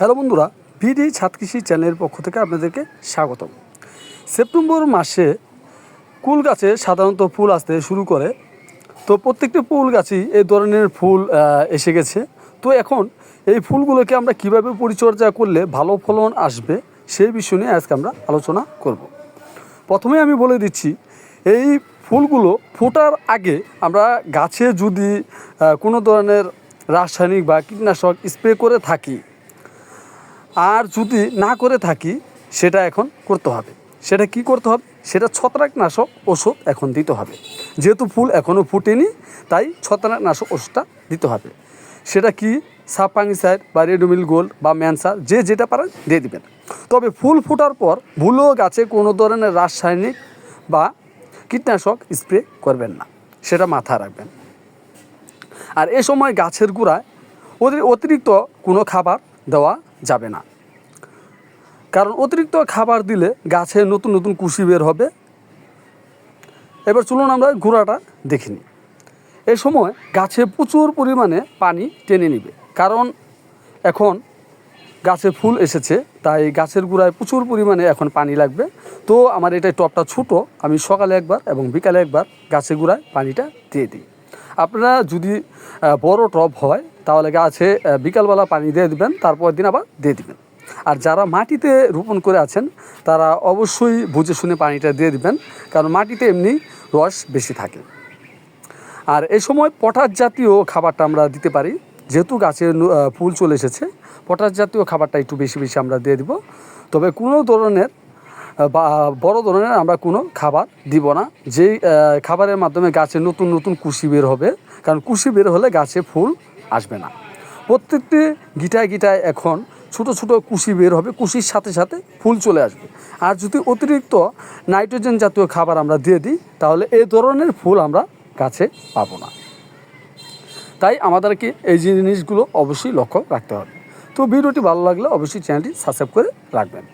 Hello বন্ধুরা, ভিডি ছাদ কৃষি চ্যানেলের পক্ষ থেকে আপনাদেরকে স্বাগতম। সেপ্টেম্বর মাসে কুল গাছে সাধারণত ফুল আসতে শুরু করে। তো প্রত্যেকটি ফুল গাছই এই ধরনের ফুল এসে গেছে। তো এখন এই ফুলগুলোকে আমরা কীভাবে পরিচর্যা করলে ভালো ফলন আসবে সেই বিষয় নিয়ে আজকে আমরা আলোচনা করব। প্রথমে আমি বলে দিচ্ছি, এই ফুলগুলো ফোটার আগে আমরা গাছে যদি কোনো ধরনের রাসায়নিক বা কীটনাশক স্প্রে করে থাকি আর যদি না করে থাকি, সেটা এখন করতে হবে। সেটা কি করতে হবে? সেটা ছত্রাকনাশক ওষুধ এখন দিতে হবে। যেহেতু ফুল এখনও ফুটেনি, তাই ছত্রাকনাশক ওষুধটা দিতে হবে। সেটা কি? সাপাঙ্গিসাইড বা রেডোমিল গোল্ড বা ম্যানসার যে যেটা পারেন দিয়ে দিবেন। তবে ফুল ফোটার পর ভুলও গাছে কোনো ধরনের রাসায়নিক বা কীটনাশক স্প্রে করবেন না। সেটা মাথায় রাখবেন। আর এ সময় গাছের গোড়ায় অতি- অতিরিক্ত কোনো খাবার দেওয়া যাবে না। কারণ অতিরিক্ত খাবার দিলে গাছে নতুন নতুন কুশি বের হবে। এবার চলুন আমরা গোড়াটা দেখিনি এ সময় গাছে প্রচুর পরিমাণে পানি টেনে নিবে। কারণ এখন গাছে ফুল এসেছে, তাই গাছের গোড়ায় প্রচুর পরিমাণে এখন পানি লাগবে। তো আমার এটা টপটা ছোটো, আমি সকালে একবার এবং বিকালে একবার গাছের গোড়ায় পানিটা দিয়ে দিই। আপনারা যদি বড় টব হয় তাহলে গাছে বিকালবেলা পানি দিয়ে দিবেন তারপর দিন আবার দিয়ে দিবেন। আর যারা মাটিতে রোপণ করে আছেন, তারা অবশ্যই বুঝে শুনে পানিটা দিয়ে দিবেন, কারণ মাটিতে এমনি রস বেশি থাকে। আর এই সময় পটাশ জাতীয় খাবারটা আমরা দিতে পারি, যেহেতু গাছে ফুল চলে এসেছে, পটাশ জাতীয় খাবারটা একটু বেশি বেশি আমরা দিয়ে দিব। তবে কোনো ধরনের বা, বড় ধরনের আমরা কোনো খাবার দিব না, যেই খাবারের মাধ্যমে গাছে নতুন নতুন কুশি বের হবে, কারণ কুশি বের হলে গাছে ফুল আসবে না। প্রত্যেকটি গিটায় গিটায় এখন ছোট ছোট কুশি বের হবে, কুশির সাথে সাথে ফুল চলে আসবে। আর যদি অতিরিক্ত নাইট্রোজেন জাতীয় খাবার আমরা দিয়ে দিই, তাহলে এই ধরনের ফুল আমরা গাছে পাবো না। তাই আমাদেরকে এই জিনিসগুলো অবশ্যই লক্ষ্য রাখতে হবে। তো ভিডিওটি ভালো লাগলে অবশ্যই চ্যানেলটি সাবস্ক্রাইব করে রাখবেন।